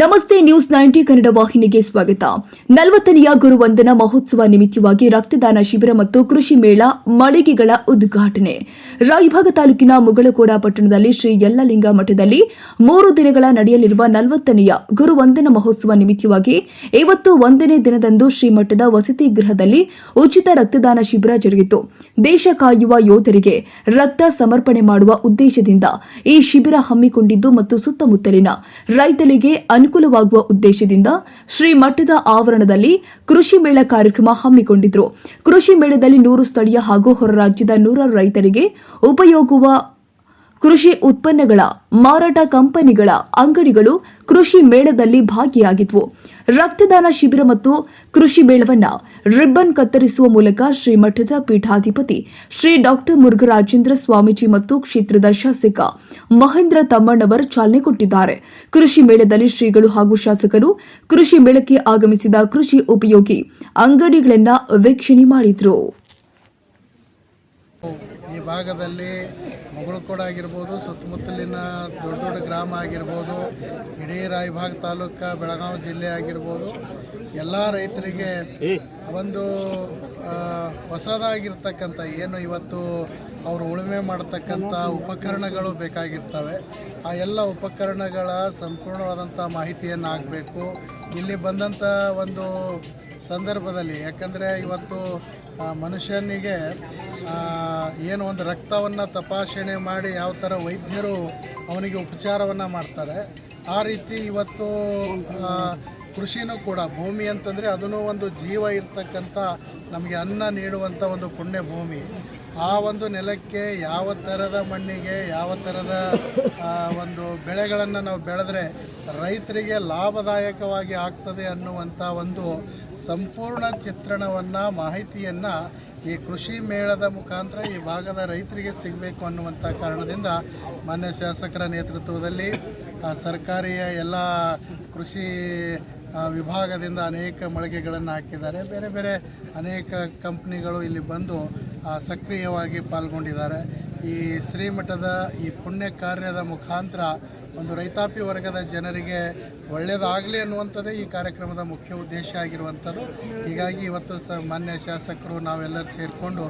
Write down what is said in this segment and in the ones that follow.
ನಮಸ್ತೆ news ninety Kannada ವಾಹಿನಿಗೆ ಸ್ವಾಗತ. ನಲವತ್ತನೆಯ ಗುರುವಂದನ ಮಹೋತ್ಸವ ನಿಮಿತ್ತವಾಗಿ ರಕ್ತದಾನ ಶಿಬಿರ ಮತ್ತು ಕೃಷಿ ಮೇಳ ಮಳಿಗೆಗಳ ಉದ್ಘಾಟನೆ. ರಾಯಭಾಗ ತಾಲೂಕಿನ ಮುಗಳಕೋಡ ಪಟ್ಟಣದಲ್ಲಿ ಶ್ರೀ ಯಲ್ಲಲಿಂಗ ಮಠದಲ್ಲಿ ಮೂರು ದಿನಗಳ ನಡೆಯಲಿರುವ ನಲವತ್ತನೆಯ ಗುರುವಂದನ ಮಹೋತ್ಸವ ನಿಮಿತ್ತವಾಗಿ ಇವತ್ತು ಒಂದನೇ ದಿನದಂದು ಶ್ರೀಮಠದ ವಸತಿ ಗೃಹದಲ್ಲಿ ಉಚಿತ ರಕ್ತದಾನ ಶಿಬಿರ ಜರುಗಿತು. ದೇಶ ಕಾಯುವ ಯೋಧರಿಗೆ ರಕ್ತ ಸಮರ್ಪಣೆ ಮಾಡುವ ಉದ್ದೇಶದಿಂದ ಈ ಶಿಬಿರ ಹಮ್ಮಿಕೊಂಡಿದ್ದು ಮತ್ತು ಸುತ್ತಮುತ್ತಲಿನ ರೈತರಿಗೆ ಅನುಕೂಲವಾಗುವ ಉದ್ದೇಶದಿಂದ ಶ್ರೀ ಮಠದ ಆವರಣದಲ್ಲಿ ಕೃಷಿ ಮೇಳ ಕಾರ್ಯಕ್ರಮ ಹಮ್ಮಿಕೊಂಡಿದ್ರು. ಕೃಷಿ ಮೇಳದಲ್ಲಿ ನೂರು ಸ್ಥಳೀಯ ಹಾಗೂ ಹೊರ ರಾಜ್ಯದ ನೂರಾರು ರೈತರಿಗೆ ಉಪಯೋಗುವ ಕೃಷಿ ಉತ್ಪನ್ನಗಳ, ಮಾರಾಟ ಕಂಪನಿಗಳ ಅಂಗಡಿಗಳು ಕೃಷಿ ಮೇಳದಲ್ಲಿ ಭಾಗಿಯಾಗಿದ್ವು. ರಕ್ತದಾನ ಶಿಬಿರ ಮತ್ತು ಕೃಷಿ ಮೇಳವನ್ನ ರಿಬ್ಬನ್ ಕತ್ತರಿಸುವ ಮೂಲಕ ಶ್ರೀ ಮಠದ ಪೀಠಾಧಿಪತಿ ಶ್ರೀ ಡಾಕ್ಟರ್ ಮುರುಘರಾಜೇಂದ್ರ ಸ್ವಾಮೀಜಿ ಮತ್ತು ಕ್ಷೇತ್ರದ ಶಾಸಕ ಮಹೇಂದ್ರ ತಮ್ಮಣ್ಣವರ್ ಚಾಲನೆ ಕೊಟ್ಟಿದ್ದಾರೆ. ಕೃಷಿ ಮೇಳದಲ್ಲಿ ಶ್ರೀಗಳು ಹಾಗೂ ಶಾಸಕರು ಕೃಷಿ ಮೇಳಕ್ಕೆ ಆಗಮಿಸಿದ ಕೃಷಿ ಉಪಯೋಗಿ ಅಂಗಡಿಗಳನ್ನ ವೀಕ್ಷಣೆ ಮಾಡಿದ್ರು. ಈ ಭಾಗದಲ್ಲಿ ಮುಗುಳುಕೋಡ ಆಗಿರ್ಬೋದು, ಸುತ್ತಮುತ್ತಲಿನ ದೊಡ್ಡ ದೊಡ್ಡ ಗ್ರಾಮ ಆಗಿರ್ಬೋದು, ಇಡೀ ರಾಯಭಾಗ ತಾಲೂಕು, ಬೆಳಗಾವಿ ಜಿಲ್ಲೆ ಆಗಿರ್ಬೋದು, ಎಲ್ಲ ರೈತರಿಗೆ ಒಂದು ಹೊಸದಾಗಿರ್ತಕ್ಕಂಥ, ಏನು ಇವತ್ತು ಅವರು ಉಳುಮೆ ಮಾಡತಕ್ಕಂಥ ಉಪಕರಣಗಳು ಬೇಕಾಗಿರ್ತವೆ. ಆ ಎಲ್ಲ ಉಪಕರಣಗಳ ಸಂಪೂರ್ಣವಾದಂಥ ಮಾಹಿತಿಯನ್ನು ಆಗಬೇಕು. ಇಲ್ಲಿ ಬಂದಂಥ ಒಂದು ಸಂದರ್ಭದಲ್ಲಿ, ಯಾಕಂದರೆ ಇವತ್ತು ಮನುಷ್ಯನಿಗೆ ಏನು ಒಂದು ರಕ್ತವನ್ನು ತಪಾಸಣೆ ಮಾಡಿ ಯಾವ ಥರ ವೈದ್ಯರು ಅವನಿಗೆ ಉಪಚಾರವನ್ನು ಮಾಡ್ತಾರೆ, ಆ ರೀತಿ ಇವತ್ತು ಕೃಷಿನೂ ಕೂಡ ಭೂಮಿ ಅಂತಂದರೆ ಅದನ್ನು ಒಂದು ಜೀವ ಇರ್ತಕ್ಕಂಥ ನಮಗೆ ಅನ್ನ ನೀಡುವಂಥ ಒಂದು ಪುಣ್ಯ ಭೂಮಿ. ಆ ಒಂದು ನೆಲಕ್ಕೆ ಯಾವ ಥರದ ಮಣ್ಣಿಗೆ, ಯಾವ ಥರದ ಒಂದು ಬೆಳೆಗಳನ್ನು ನಾವು ಬೆಳೆದ್ರೆ ರೈತರಿಗೆ ಲಾಭದಾಯಕವಾಗಿ ಆಗ್ತದೆ ಅನ್ನುವಂಥ ಒಂದು ಸಂಪೂರ್ಣ ಚಿತ್ರಣವನ್ನು, ಮಾಹಿತಿಯನ್ನು ಈ ಕೃಷಿ ಮೇಳದ ಮುಖಾಂತರ ಈ ಭಾಗದ ರೈತರಿಗೆ ಸಿಗಬೇಕು ಅನ್ನುವಂಥ ಕಾರಣದಿಂದ ಮಾನ್ಯ ಶಾಸಕರ ನೇತೃತ್ವದಲ್ಲಿ ಸರ್ಕಾರಿಯ ಎಲ್ಲ ಕೃಷಿ ವಿಭಾಗದಿಂದ ಅನೇಕ ಮಳಿಗೆಗಳನ್ನು ಹಾಕಿದ್ದಾರೆ. ಬೇರೆ ಬೇರೆ ಅನೇಕ ಕಂಪ್ನಿಗಳು ಇಲ್ಲಿ ಬಂದು ಸಕ್ರಿಯವಾಗಿ ಪಾಲ್ಗೊಂಡಿದ್ದಾರೆ. ಈ ಶ್ರೀಮಠದ ಈ ಪುಣ್ಯ ಕಾರ್ಯದ ಮುಖಾಂತರ ಒಂದು ರೈತಾಪಿ ವರ್ಗದ ಜನರಿಗೆ ಒಳ್ಳೆಯದಾಗಲಿ ಅನ್ನುವಂಥದ್ದೇ ಈ ಕಾರ್ಯಕ್ರಮದ ಮುಖ್ಯ ಉದ್ದೇಶ ಆಗಿರುವಂಥದ್ದು. ಹೀಗಾಗಿ ಇವತ್ತು ಸ ಮಾನ್ಯ ಶಾಸಕರು ನಾವೆಲ್ಲರೂ ಸೇರಿಕೊಂಡು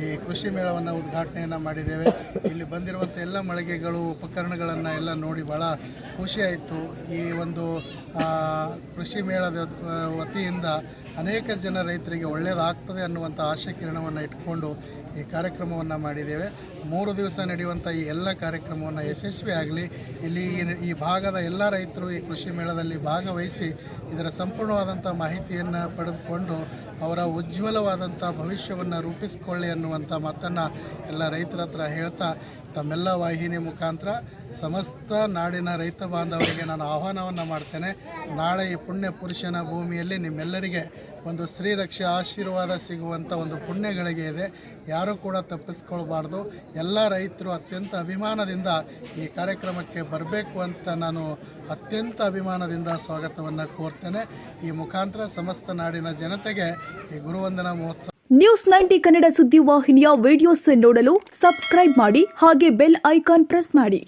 ಈ ಕೃಷಿ ಮೇಳವನ್ನು ಉದ್ಘಾಟನೆಯನ್ನು ಮಾಡಿದ್ದೇವೆ. ಇಲ್ಲಿ ಬಂದಿರುವಂಥ ಎಲ್ಲ ಮಳಿಗೆಗಳು, ಉಪಕರಣಗಳನ್ನು ಎಲ್ಲ ನೋಡಿ ಭಾಳ ಖುಷಿಯಾಯಿತು ಈ ಒಂದು ಕೃಷಿ ಮೇಳದ ವತಿಯಿಂದ ಅನೇಕ ಜನ ರೈತರಿಗೆ ಒಳ್ಳೆಯದಾಗ್ತದೆ ಅನ್ನುವಂಥ ಆಶಯ ಕಿರಣವನ್ನು ಇಟ್ಕೊಂಡು ಈ ಕಾರ್ಯಕ್ರಮವನ್ನು ಮಾಡಿದ್ದೇವೆ. ಮೂರು ದಿವಸ ನಡೆಯುವಂಥ ಈ ಎಲ್ಲ ಕಾರ್ಯಕ್ರಮವನ್ನು ಯಶಸ್ವಿ ಆಗಲಿ ಇಲ್ಲಿ ಈ- ಈ ಭಾಗದ ಎಲ್ಲ ರೈತರು ಈ ಕೃಷಿ ಮೇಳದಲ್ಲಿ ಭಾಗವಹಿಸಿ ಇದರ ಸಂಪೂರ್ಣವಾದಂಥ ಮಾಹಿತಿಯನ್ನು ಪಡೆದುಕೊಂಡು ಅವರ ಉಜ್ವಲವಾದಂಥ ಭವಿಷ್ಯವನ್ನು ರೂಪಿಸಿಕೊಳ್ಳಿ ಅನ್ನುವಂಥ ಮಾತನ್ನು ಎಲ್ಲ ರೈತರ ಹತ್ರ ಹೇಳ್ತಾ ತಮ್ಮೆಲ್ಲ ವಾಹಿನಿ ಮುಖಾಂತರ ಸಮಸ್ತ ನಾಡಿನ ರೈತ ಬಾಂಧವರಿಗೆ ನಾನು ಆಹ್ವಾನವನ್ನು ಮಾಡ್ತೇನೆ. ನಾಳೆ ಈ ಪುಣ್ಯ ಪುರುಷನ ಭೂಮಿಯಲ್ಲಿ ನಿಮ್ಮೆಲ್ಲರಿಗೆ ಒಂದು ಶ್ರೀರಕ್ಷೆ ಆಶೀರ್ವಾದ ಸಿಗುವಂಥ ಒಂದು ಪುಣ್ಯಗಳಿಗೆ ಇದೆ. ಯಾರೂ ಕೂಡ ತಪ್ಪಿಸ್ಕೊಳ್ಬಾರ್ದು. ಎಲ್ಲ ರೈತರು ಅತ್ಯಂತ ಅಭಿಮಾನದಿಂದ ಈ ಕಾರ್ಯಕ್ರಮಕ್ಕೆ ಬರಬೇಕು ಅಂತ ನಾನು ಅತ್ಯಂತ ಅಭಿಮಾನದಿಂದ ಸ್ವಾಗತವನ್ನು ಕೋರ್ತೇನೆ. ಈ ಮುಖಾಂತರ ಸಮಸ್ತ ನಾಡಿನ ಜನತೆಗೆ ಈ ಗುರುವಂದನ ಮಹೋತ್ಸವ ನ್ಯೂಸ್ ನೈಂಟಿ ಕನ್ನಡ ಸುದ್ದಿ ವಾಹಿನಿಯ ವಿಡಿಯೋಸ್ ನೋಡಲು ಸಬ್ಸ್ಕ್ರೈಬ್ ಮಾಡಿ ಹಾಗೆ ಬೆಲ್ ಐಕಾನ್ ಪ್ರೆಸ್ ಮಾಡಿ.